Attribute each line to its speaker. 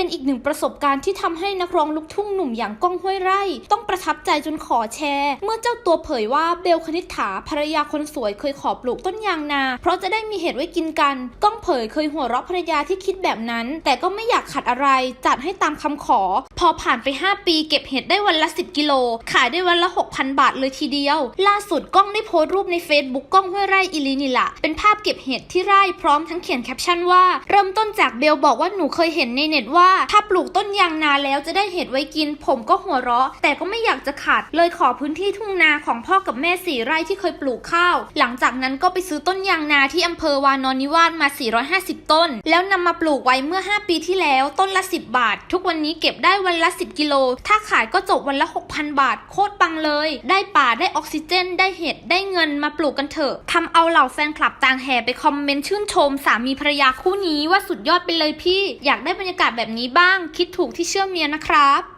Speaker 1: เป็นอีกหนึ่งประสบการณ์ที่ทำให้นักร้องลูกทุ่งหนุ่มอย่างก้องห้วยไร่ ต้องประทับใจจนขอแชร์ เมื่อเจ้าตัวเผยว่าเบลคณิษฐาภรรยาคนสวยเคยขอปลูกต้นยางนา เพราะจะได้มีเห็ดไว้กินกัน ก้องเผยเคยหัวเราะภรรยาที่คิดแบบนั้น แต่ก็ไม่อยากขัดอะไร จัดให้ตามคำขอ พอผ่านไป 5 ปี เก็บเห็ดได้วันละ 10 กิโล ขายได้วันละ 6,000 บาทเลยทีเดียว ล่าสุดก้องได้โพสต์รูปใน Facebook ก้องห้วยไร่อิลินิละเป็นภาพเก็บเห็ดที่ไร่พร้อมทั้งเขียนแคปชั่นว่าเริ่มต้นจากเบลบอกว่าหนูเคยเห็นในเน็ตว่าถ้าปลูกต้นยางนาแล้วจะได้เห็ดไว้กิน ผมก็หัวเราะ แต่ก็ไม่อยากจะขาดเลยขอพื้นที่ทุ่งนาของพ่อกับแม่สี่ไร่ที่เคยปลูกข้าว หลังจากนั้นก็ไปซื้อต้นยางนาที่อำเภอวานอนนิวาสมา 450 ต้น แล้วนำมาปลูกไว้เมื่อ 5 ปีที่แล้วต้นละ 10 บาท ทุกวันนี้เก็บได้วันละ 10 กิโล ถ้าขายก็จบวันละ 6,000 บาท โคตรปังเลย ได้ป่าได้ออกซิเจน ได้เห็ดได้เงินมาปลูกกันเถอะทำเอาเหล่าแฟนคลับต่างแห่ไปคอมเมนต์ชื่นชม สามีภรรยาคู่นี้ว่าสุดยอดไปเลยพี่ อยากได้บรรยากาศแบบนี้บ้างคิดถูกที่เชื่อเมียนะครับ